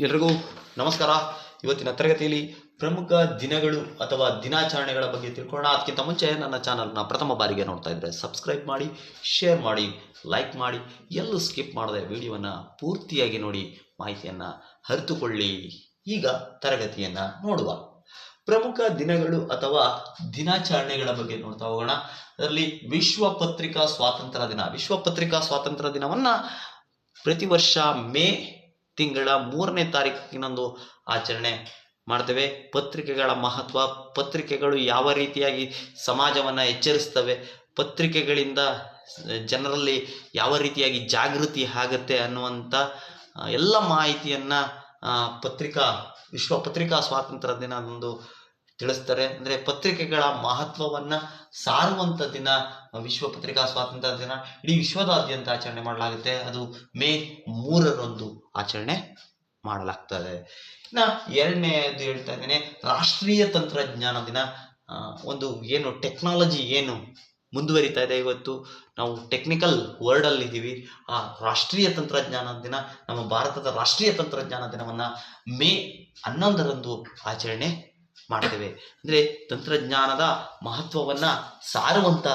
ಎಲ್ರಿಗೂ ನಮಸ್ಕಾರ. ಇವತ್ತಿನ ತರಗತಿಯಲ್ಲಿ ಪ್ರಮುಖ ದಿನಗಳು ಅಥವಾ ದಿನಾಚರಣೆಗಳ ಬಗ್ಗೆ ತಿಳ್ಕೊಳ್ಳೋಣ. ಅದಕ್ಕಿಂತ ಮುಂಚೆ ನನ್ನ ಚಾನಲ್ನ ಪ್ರಥಮ ಬಾರಿಗೆ ನೋಡ್ತಾ ಇದ್ದರೆ ಸಬ್ಸ್ಕ್ರೈಬ್ ಮಾಡಿ, ಶೇರ್ ಮಾಡಿ, ಲೈಕ್ ಮಾಡಿ, ಎಲ್ಲೂ ಸ್ಕಿಪ್ ಮಾಡದೆ ವಿಡಿಯೋವನ್ನು ಪೂರ್ತಿಯಾಗಿ ನೋಡಿ, ಮಾಹಿತಿಯನ್ನು ಅರಿತುಕೊಳ್ಳಿ. ಈಗ ತರಗತಿಯನ್ನು ನೋಡುವ. ಪ್ರಮುಖ ದಿನಗಳು ಅಥವಾ ದಿನಾಚರಣೆಗಳ ಬಗ್ಗೆ ನೋಡ್ತಾ ಹೋಗೋಣ. ಅದರಲ್ಲಿ ವಿಶ್ವ ಪತ್ರಿಕಾ ಸ್ವಾತಂತ್ರ್ಯ ದಿನ. ವಿಶ್ವ ಪತ್ರಿಕಾ ಸ್ವಾತಂತ್ರ್ಯ ದಿನವನ್ನು ಪ್ರತಿ ವರ್ಷ ಮೇ ತಿಂಗಳ ಮೂರನೇ ತಾರೀಕಿನಂದು ಆಚರಣೆ ಮಾಡ್ತೇವೆ. ಪತ್ರಿಕೆಗಳ ಮಹತ್ವ, ಪತ್ರಿಕೆಗಳು ಯಾವ ರೀತಿಯಾಗಿ ಸಮಾಜವನ್ನು ಎಚ್ಚರಿಸ್ತವೆ, ಪತ್ರಿಕೆಗಳಿಂದ ಜನರಲ್ಲಿ ಯಾವ ರೀತಿಯಾಗಿ ಜಾಗೃತಿ ಆಗುತ್ತೆ ಅನ್ನುವಂಥ ಎಲ್ಲ ಮಾಹಿತಿಯನ್ನು ಪತ್ರಿಕಾ, ವಿಶ್ವ ಪತ್ರಿಕಾ ಸ್ವಾತಂತ್ರ್ಯ ದಿನದಂದು ತಿಳಿಸ್ತಾರೆ. ಅಂದರೆ ಪತ್ರಿಕೆಗಳ ಮಹತ್ವವನ್ನು ಸಾರುವಂಥ ದಿನ, ವಿಶ್ವ ಪತ್ರಿಕಾ ಸ್ವಾತಂತ್ರ್ಯ ದಿನ, ಇಡೀ ವಿಶ್ವದಾದ್ಯಂತ ಆಚರಣೆ ಮಾಡಲಾಗುತ್ತೆ. ಅದು ಮೇ ಮೂರರಂದು ಆಚರಣೆ ಮಾಡಲಾಗ್ತದೆ. ಇನ್ನ ಎರಡನೇದು ಹೇಳ್ತಾ ಇದ್ದೇನೆ, ರಾಷ್ಟ್ರೀಯ ತಂತ್ರಜ್ಞಾನ ದಿನ. ಒಂದು ಏನು ಟೆಕ್ನಾಲಜಿ ಏನು ಮುಂದುವರಿತಾ ಇದೆ ಇವತ್ತು? ನಾವು ಟೆಕ್ನಿಕಲ್ ವರ್ಲ್ಡಲ್ಲಿ ಇದ್ದೀವಿ. ಆ ರಾಷ್ಟ್ರೀಯ ತಂತ್ರಜ್ಞಾನ ದಿನ, ನಮ್ಮ ಭಾರತದ ರಾಷ್ಟ್ರೀಯ ತಂತ್ರಜ್ಞಾನ ದಿನವನ್ನು ಮೇ ಹನ್ನೊಂದರಂದು ಆಚರಣೆ ಮಾಡ್ತೇವೆ. ಅಂದರೆ ತಂತ್ರಜ್ಞಾನದ ಮಹತ್ವವನ್ನು ಸಾರುವಂಥ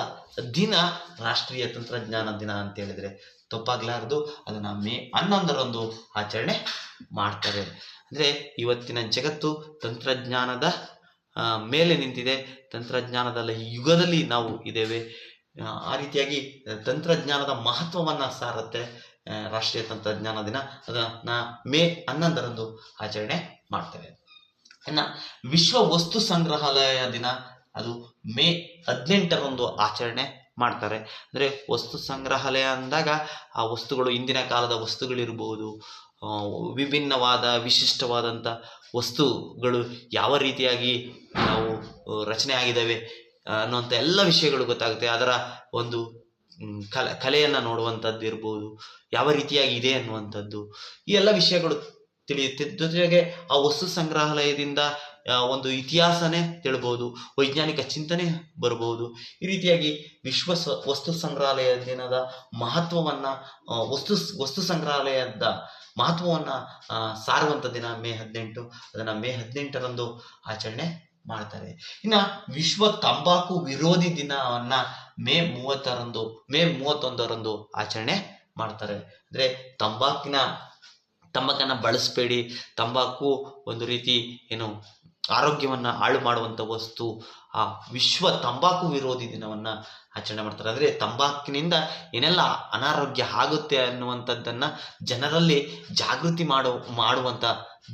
ದಿನ ರಾಷ್ಟ್ರೀಯ ತಂತ್ರಜ್ಞಾನ ದಿನ ಅಂತ ಹೇಳಿದರೆ ತಪ್ಪಾಗಲಾರದು. ಅದನ್ನು ಮೇ ಹನ್ನೊಂದರಂದು ಆಚರಣೆ ಮಾಡ್ತಾರೆ. ಅಂದರೆ ಇವತ್ತಿನ ಜಗತ್ತು ತಂತ್ರಜ್ಞಾನದ ಮೇಲೆ ನಿಂತಿದೆ. ತಂತ್ರಜ್ಞಾನದ ಯುಗದಲ್ಲಿ ನಾವು ಇದ್ದೇವೆ. ಆ, ರೀತಿಯಾಗಿ ತಂತ್ರಜ್ಞಾನದ ಮಹತ್ವವನ್ನು ಸಾರುತ್ತೆ ರಾಷ್ಟ್ರೀಯ ತಂತ್ರಜ್ಞಾನ ದಿನ. ಅದನ್ನು ಮೇ ಹನ್ನೊಂದರಂದು ಆಚರಣೆ ಮಾಡ್ತೇವೆ. ಇನ್ನು ವಿಶ್ವ ವಸ್ತು ಸಂಗ್ರಹಾಲಯ ದಿನ ಅದು ಮೇ ಹದಿನೆಂಟರಂದು ಆಚರಣೆ ಮಾಡ್ತಾರೆ. ಅಂದರೆ ವಸ್ತು ಸಂಗ್ರಹಾಲಯ ಅಂದಾಗ ಆ ವಸ್ತುಗಳು ಇಂದಿನ ಕಾಲದ ವಸ್ತುಗಳಿರ್ಬೋದು ವಿಭಿನ್ನವಾದ ವಿಶಿಷ್ಟವಾದಂಥ ವಸ್ತುಗಳು ಯಾವ ರೀತಿಯಾಗಿ ನಾವು ರಚನೆ ಆಗಿದ್ದಾವೆ ಅನ್ನುವಂಥ ಎಲ್ಲ ವಿಷಯಗಳು ಗೊತ್ತಾಗುತ್ತೆ. ಅದರ ಒಂದು ಕಲೆ, ಕಲೆಯನ್ನು ನೋಡುವಂಥದ್ದು ಇರ್ಬೋದು ಯಾವ ರೀತಿಯಾಗಿ ಇದೆ ಅನ್ನುವಂಥದ್ದು ಈ ಎಲ್ಲ ವಿಷಯಗಳು ತಿಳಿಯುತ್ತೆ ಜೊತೆಗೆ ಆ ವಸ್ತು ಸಂಗ್ರಹಾಲಯದಿಂದ ಒಂದು ಇತಿಹಾಸನೇ ತಿಳಬಹುದು ವೈಜ್ಞಾನಿಕ ಚಿಂತನೆ ಬರ್ಬೋದು. ಈ ರೀತಿಯಾಗಿ ವಿಶ್ವ ವಸ್ತು ಸಂಗ್ರಹಾಲಯ ದಿನದ ಮಹತ್ವವನ್ನು ವಸ್ತು ವಸ್ತು ಸಂಗ್ರಹಾಲಯದ ಮಹತ್ವವನ್ನು ಸಾರುವಂಥ ದಿನ ಮೇ ಹದಿನೆಂಟು. ಅದನ್ನು ಮೇ ಹದಿನೆಂಟರಂದು ಆಚರಣೆ ಮಾಡ್ತಾರೆ. ಇನ್ನು ವಿಶ್ವ ತಂಬಾಕು ವಿರೋಧಿ ದಿನವನ್ನ ಮೇ ಮೂವತ್ತರಂದು, ಮೇ ಮೂವತ್ತೊಂದರಂದು ಆಚರಣೆ ಮಾಡ್ತಾರೆ. ಅಂದ್ರೆ ತಂಬಾಕಿನ ತಂಬಾಕನ್ನು ಬಳಸಬೇಡಿ. ತಂಬಾಕು ಒಂದು ರೀತಿ ಏನು ಆರೋಗ್ಯವನ್ನು ಹಾಳು ಮಾಡುವಂಥ ವಸ್ತು. ಆ ವಿಶ್ವ ತಂಬಾಕು ವಿರೋಧಿ ದಿನವನ್ನು ಆಚರಣೆ ಮಾಡ್ತಾರೆ. ಅಂದರೆ ತಂಬಾಕಿನಿಂದ ಏನೆಲ್ಲ ಅನಾರೋಗ್ಯ ಆಗುತ್ತೆ ಅನ್ನುವಂಥದ್ದನ್ನು ಜನರಲ್ಲಿ ಜಾಗೃತಿ ಮಾಡು ಮಾಡುವಂಥ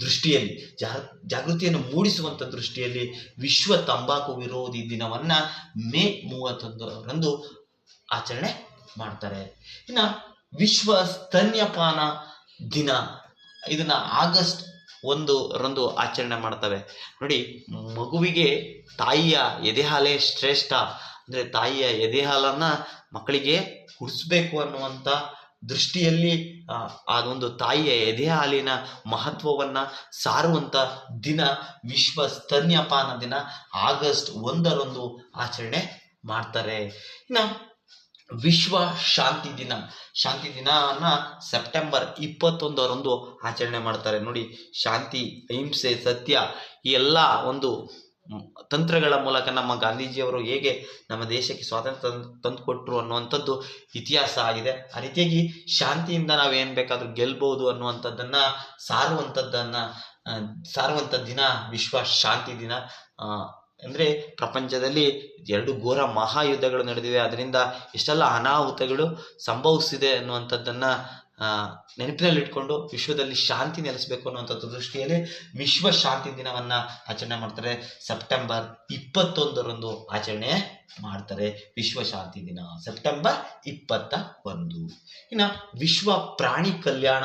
ದೃಷ್ಟಿಯಲ್ಲಿ ಜಾಗೃತಿಯನ್ನು ಮೂಡಿಸುವಂಥ ದೃಷ್ಟಿಯಲ್ಲಿ ವಿಶ್ವ ತಂಬಾಕು ವಿರೋಧಿ ದಿನವನ್ನು ಮೇ ಮೂವತ್ತೊಂದರಂದು ಆಚರಣೆ ಮಾಡ್ತಾರೆ. ಇನ್ನು ವಿಶ್ವ ಸ್ತನ್ಯಪಾನ ದಿನ ಇದನ್ನ ಆಗಸ್ಟ್ ಒಂದು ರಂದು ಆಚರಣೆ ಮಾಡ್ತವೆ. ನೋಡಿ ಮಗುವಿಗೆ ತಾಯಿಯ ಎದೆಹಾಲೇ ಶ್ರೇಷ್ಠ. ಅಂದರೆ ತಾಯಿಯ ಎದೆಹಾಲನ್ನು ಮಕ್ಕಳಿಗೆ ಕುಡಿಸ್ಬೇಕು ಅನ್ನುವಂಥ ದೃಷ್ಟಿಯಲ್ಲಿ ಆ, ಅದೊಂದು ತಾಯಿಯ ಎದೆ ಹಾಲಿನ ಮಹತ್ವವನ್ನು ಸಾರುವಂಥ ದಿನ ವಿಶ್ವ ಸ್ತನ್ಯಪಾನ ದಿನ ಆಗಸ್ಟ್ ಒಂದರಂದು ಆಚರಣೆ ಮಾಡ್ತಾರೆ. ಇನ್ನು ವಿಶ್ವ ಶಾಂತಿ ದಿನ. ಶಾಂತಿ ದಿನನ ಸೆಪ್ಟೆಂಬರ್ ಇಪ್ಪತ್ತೊಂದರಂದು ಆಚರಣೆ ಮಾಡ್ತಾರೆ. ನೋಡಿ, ಶಾಂತಿ ಅಹಿಂಸೆ ಸತ್ಯ ಈ ಎಲ್ಲ ಒಂದು ತಂತ್ರಗಳ ಮೂಲಕ ನಮ್ಮ ಗಾಂಧೀಜಿಯವರು ಹೇಗೆ ನಮ್ಮ ದೇಶಕ್ಕೆ ಸ್ವಾತಂತ್ರ್ಯ ತಂದು ಕೊಟ್ಟರು ಅನ್ನುವಂಥದ್ದು ಇತಿಹಾಸ ಆಗಿದೆ. ಆ ರೀತಿಯಾಗಿ ಶಾಂತಿಯಿಂದ ನಾವು ಏನು ಬೇಕಾದರೂ ಗೆಲ್ಬಹುದು ಅನ್ನುವಂಥದ್ದನ್ನು ಸಾರುವಂಥದ್ದನ್ನು ಸಾರುವಂಥ ದಿನ ವಿಶ್ವ ಶಾಂತಿ ದಿನ. ಅಂದರೆ ಪ್ರಪಂಚದಲ್ಲಿ ಎರಡು ಘೋರ ಮಹಾಯುದ್ಧಗಳು ನಡೆದಿವೆ ಅದರಿಂದ ಎಷ್ಟೆಲ್ಲ ಅನಾಹುತಗಳು ಸಂಭವಿಸಿದೆ ಅನ್ನುವಂಥದ್ದನ್ನು ನೆನಪಿನಲ್ಲಿಟ್ಕೊಂಡು ವಿಶ್ವದಲ್ಲಿ ಶಾಂತಿ ನೆಲೆಸಬೇಕು ಅನ್ನುವಂಥದ್ದು ದೃಷ್ಟಿಯಲ್ಲಿ ವಿಶ್ವ ಶಾಂತಿ ದಿನವನ್ನು ಆಚರಣೆ ಮಾಡ್ತಾರೆ. ಸೆಪ್ಟೆಂಬರ್ ಇಪ್ಪತ್ತೊಂದರಂದು ಆಚರಣೆ ಮಾಡ್ತಾರೆ ವಿಶ್ವ ಶಾಂತಿ ದಿನ. ಸೆಪ್ಟೆಂಬರ್ ಇಪ್ಪತ್ತ ಒಂದು. ಇನ್ನು ವಿಶ್ವ ಪ್ರಾಣಿ ಕಲ್ಯಾಣ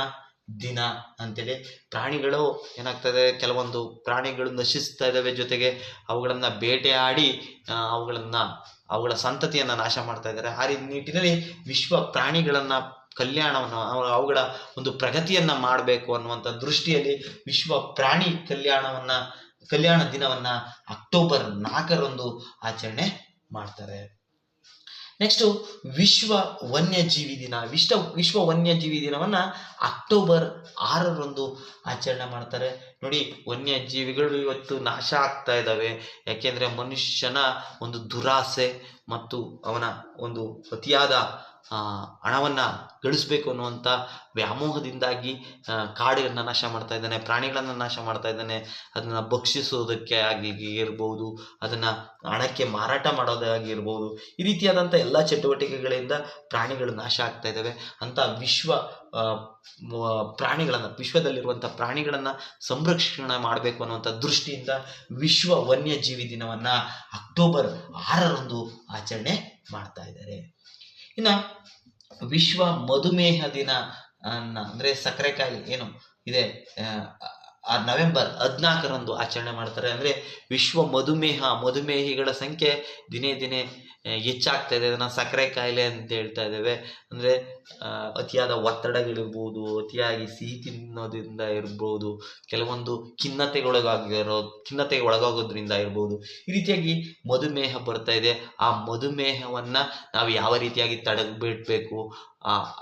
ದಿನ ಅಂತೇಳಿ ಪ್ರಾಣಿಗಳು ಏನಾಗ್ತದೆ? ಕೆಲವೊಂದು ಪ್ರಾಣಿಗಳು ನಶಿಸ್ತಾ ಇದ್ದಾವೆ ಜೊತೆಗೆ ಅವುಗಳನ್ನು ಬೇಟೆಯಾಡಿ ಅವುಗಳನ್ನು, ಅವುಗಳ ಸಂತತಿಯನ್ನು ನಾಶ ಮಾಡ್ತಾ ಇದ್ದಾರೆ ಆ ರೀತಿ ನಿಟ್ಟಿನಲ್ಲಿ ವಿಶ್ವ ಪ್ರಾಣಿಗಳನ್ನು, ಕಲ್ಯಾಣವನ್ನು, ಅವ- ಅವುಗಳ ಒಂದು ಪ್ರಗತಿಯನ್ನು ಮಾಡಬೇಕು ಅನ್ನುವಂಥ ದೃಷ್ಟಿಯಲ್ಲಿ ವಿಶ್ವ ಪ್ರಾಣಿ ಕಲ್ಯಾಣವನ್ನು, ಕಲ್ಯಾಣ ದಿನವನ್ನು ಅಕ್ಟೋಬರ್ ನಾಲ್ಕರಂದು ಆಚರಣೆ ಮಾಡ್ತಾರೆ. ನೆಕ್ಸ್ಟು ವಿಶ್ವ ವನ್ಯಜೀವಿ ದಿನ. ವಿಶ್ವ ವಿಶ್ವ ವನ್ಯಜೀವಿ ದಿನವನ್ನು ಅಕ್ಟೋಬರ್ ಆರರಂದು ಆಚರಣೆ ಮಾಡ್ತಾರೆ. ನೋಡಿ, ವನ್ಯಜೀವಿಗಳು ಇವತ್ತು ನಾಶ ಆಗ್ತಾ ಇದ್ದಾವೆ. ಯಾಕೆಂದರೆ ಮನುಷ್ಯನ ಒಂದು ದುರಾಸೆ ಮತ್ತು ಅವನ ಒಂದು ಅತಿಯಾದ ಹಣವನ್ನು ಗಳಿಸ್ಬೇಕು ಅನ್ನುವಂಥ ವ್ಯಾಮೋಹದಿಂದಾಗಿ ಕಾಡುಗಳನ್ನ ನಾಶ ಮಾಡ್ತಾ ಇದ್ದಾನೆ, ಪ್ರಾಣಿಗಳನ್ನು ನಾಶ ಮಾಡ್ತಾ ಇದ್ದಾನೆ. ಅದನ್ನು ಭಕ್ಷಿಸೋದಕ್ಕೆ ಆಗಿ ಇರ್ಬೋದು, ಅದನ್ನು ಹಣಕ್ಕೆ ಮಾರಾಟ ಮಾಡೋದಾಗಿರ್ಬೋದು ಈ ರೀತಿಯಾದಂಥ ಎಲ್ಲ ಚಟುವಟಿಕೆಗಳಿಂದ ಪ್ರಾಣಿಗಳು ನಾಶ ಆಗ್ತಾ ಇದ್ದಾವೆ. ಅಂತ ವಿಶ್ವ ಪ್ರಾಣಿಗಳನ್ನು ವಿಶ್ವದಲ್ಲಿರುವಂಥ ಪ್ರಾಣಿಗಳನ್ನು ಸಂರಕ್ಷಣೆ ಮಾಡಬೇಕು ಅನ್ನುವಂಥ ದೃಷ್ಟಿಯಿಂದ ವಿಶ್ವ ವನ್ಯಜೀವಿ ದಿನವನ್ನು ಅಕ್ಟೋಬರ್ ಆರರಂದು ಆಚರಣೆ ಮಾಡ್ತಾ ಇದ್ದಾರೆ. ಇನ್ನು ವಿಶ್ವ ಮಧುಮೇಹ ದಿನ ಅಂದ್ರೆ ಸಕ್ಕರೆ ಕಾಯಿಲೆ ಏನು ಇದೆ ಆ, ನವೆಂಬರ್ ಹದಿನಾಲ್ಕರಂದು ಆಚರಣೆ ಮಾಡ್ತಾರೆ. ಅಂದ್ರೆ ವಿಶ್ವ ಮಧುಮೇಹ ಮಧುಮೇಹಿಗಳ ಸಂಖ್ಯೆ ದಿನೇ ದಿನೇ ಹೆಚ್ಚಾಗ್ತಾ ಇದೆ. ಅದನ್ನು ಸಕ್ಕರೆ ಕಾಯಿಲೆ ಅಂತ ಹೇಳ್ತಾ ಇದ್ದೇವೆ. ಅಂದರೆ ಅತಿಯಾದ ಒತ್ತಡಗಳಿರ್ಬೋದು, ಅತಿಯಾಗಿ ಸಿಹಿ ತಿನ್ನೋದ್ರಿಂದ ಇರ್ಬೋದು, ಕೆಲವೊಂದು ಖಿನ್ನತೆಗೊಳಗಾಗಿರೋ ಖಿನ್ನತೆಗೆ ಒಳಗಾಗೋದ್ರಿಂದ ಇರ್ಬೋದು, ಈ ರೀತಿಯಾಗಿ ಮಧುಮೇಹ ಬರ್ತಾ ಇದೆ. ಆ ಮಧುಮೇಹವನ್ನು ನಾವು ಯಾವ ರೀತಿಯಾಗಿ ತಡೆಗಟ್ಟಬೇಕು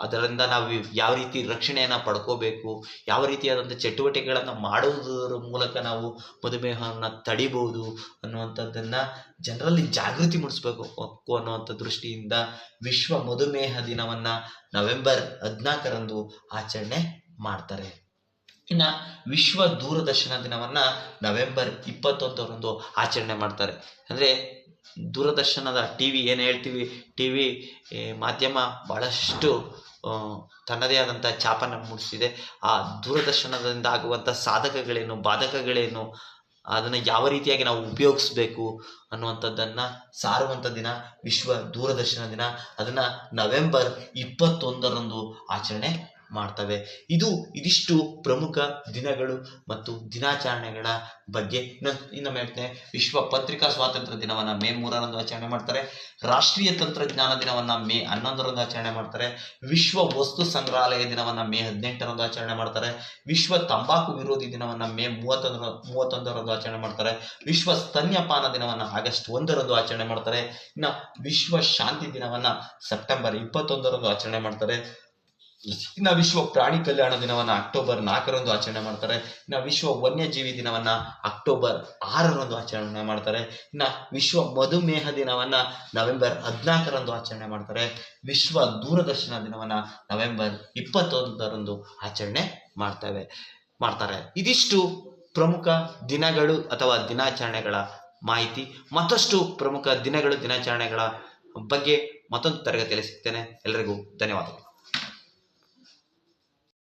ಅದರಿಂದ ನಾವು ಯಾವ ರೀತಿ ರಕ್ಷಣೆಯನ್ನು ಪಡ್ಕೋಬೇಕು, ಯಾವ ರೀತಿಯಾದಂಥ ಚಟುವಟಿಕೆಗಳನ್ನು ಮಾಡುವುದರ ಮೂಲಕ ನಾವು ಮಧುಮೇಹವನ್ನು ತಡಿಬಹುದು ಅನ್ನುವಂಥದ್ದನ್ನು ಜನರಲ್ಲಿ ಜಾಗೃತಿ ಮೂಡಿಸ್ಬೇಕು ಅನ್ನುವಂಥ ದೃಷ್ಟಿಯಿಂದ ವಿಶ್ವ ಮಧುಮೇಹ ದಿನವನ್ನು ನವೆಂಬರ್ ಹದಿನಾಲ್ಕರಂದು ಆಚರಣೆ ಮಾಡ್ತಾರೆ. ಇನ್ನು ವಿಶ್ವ ದೂರದರ್ಶನ ದಿನವನ್ನು ನವೆಂಬರ್ ಇಪ್ಪತ್ತೊಂದರಂದು ಆಚರಣೆ ಮಾಡ್ತಾರೆ. ಅಂದರೆ ದೂರದರ್ಶನದ ಟಿ ವಿ ಏನು ಹೇಳ್ತೀವಿ? ಟಿ ವಿ ಮಾಧ್ಯಮ ಭಾಳಷ್ಟು ತನ್ನದೇ ಆದಂಥ ಛಾಪನ್ನು ಮೂಡಿಸಿದೆ ಆ ದೂರದರ್ಶನದಿಂದ ಆಗುವಂಥ ಸಾಧಕಗಳೇನು, ಬಾಧಕಗಳೇನು, ಅದನ್ನು ಯಾವ ರೀತಿಯಾಗಿ ನಾವು ಉಪಯೋಗಿಸ್ಬೇಕು ಅನ್ನುವಂಥದ್ದನ್ನು ಸಾರುವಂಥ ದಿನ, ವಿಶ್ವ ದೂರದರ್ಶನ ದಿನ, ಅದನ್ನು ನವೆಂಬರ್ ಇಪ್ಪತ್ತೊಂದರಂದು ಆಚರಣೆ ಮಾಡ್ತವೆ. ಇದು ಇದಿಷ್ಟು ಪ್ರಮುಖ ದಿನಗಳು ಮತ್ತು ದಿನಾಚರಣೆಗಳ ಬಗ್ಗೆ. ಇನ್ನು ಇನ್ನೊಮ್ಮೆ ವಿಶ್ವ ಪತ್ರಿಕಾ ಸ್ವಾತಂತ್ರ್ಯ ದಿನವನ್ನು ಮೇ ಮೂರರಂದು ಆಚರಣೆ ಮಾಡ್ತಾರೆ. ರಾಷ್ಟ್ರೀಯ ತಂತ್ರಜ್ಞಾನ ದಿನವನ್ನು ಮೇ ಹನ್ನೊಂದರಂದು ಆಚರಣೆ ಮಾಡ್ತಾರೆ. ವಿಶ್ವ ವಸ್ತು ಸಂಗ್ರಹಾಲಯ ದಿನವನ್ನು ಮೇ ಹದಿನೆಂಟರಂದು ಆಚರಣೆ ಮಾಡ್ತಾರೆ. ವಿಶ್ವ ತಂಬಾಕು ವಿರೋಧಿ ದಿನವನ್ನು ಮೇ ಮೂವತ್ತೊಂದರ, ಮೂವತ್ತೊಂದರಂದು ಆಚರಣೆ ಮಾಡ್ತಾರೆ. ವಿಶ್ವ ಸ್ತನ್ಯಪಾನ ದಿನವನ್ನು ಆಗಸ್ಟ್ ಒಂದರಂದು ಆಚರಣೆ ಮಾಡ್ತಾರೆ. ಇನ್ನು, ವಿಶ್ವ ಶಾಂತಿ ದಿನವನ್ನು ಸೆಪ್ಟೆಂಬರ್ ಇಪ್ಪತ್ತೊಂದರಂದು ಆಚರಣೆ ಮಾಡ್ತಾರೆ. ಇನ್ನು ವಿಶ್ವ ಪ್ರಾಣಿ ಕಲ್ಯಾಣ ದಿನವನ್ನ ಅಕ್ಟೋಬರ್ ನಾಲ್ಕರಂದು ಆಚರಣೆ ಮಾಡ್ತಾರೆ. ಇನ್ನ ವಿಶ್ವ ವನ್ಯಜೀವಿ ದಿನವನ್ನ ಅಕ್ಟೋಬರ್ ಆರರಂದು ಆಚರಣೆ ಮಾಡ್ತಾರೆ. ಇನ್ನ ವಿಶ್ವ ಮಧುಮೇಹ ದಿನವನ್ನ ನವೆಂಬರ್ ಹದಿನಾಲ್ಕರಂದು ಆಚರಣೆ ಮಾಡ್ತಾರೆ. ವಿಶ್ವ ದೂರದರ್ಶನ ದಿನವನ್ನ ನವೆಂಬರ್ ಇಪ್ಪತ್ತೊಂದರಂದು ಆಚರಣೆ ಮಾಡ್ತೇವೆ, ಮಾಡ್ತಾರೆ. ಇದಿಷ್ಟು ಪ್ರಮುಖ ದಿನಗಳು ಅಥವಾ ದಿನಾಚರಣೆಗಳ ಮಾಹಿತಿ. ಮತ್ತಷ್ಟು ಪ್ರಮುಖ ದಿನಗಳು, ದಿನಾಚರಣೆಗಳ ಬಗ್ಗೆ ಮತ್ತೊಂದು ತರಗತಿಯಲ್ಲಿ ಸಿಗ್ತೇನೆ. ಎಲ್ಲರಿಗೂ ಧನ್ಯವಾದಗಳು.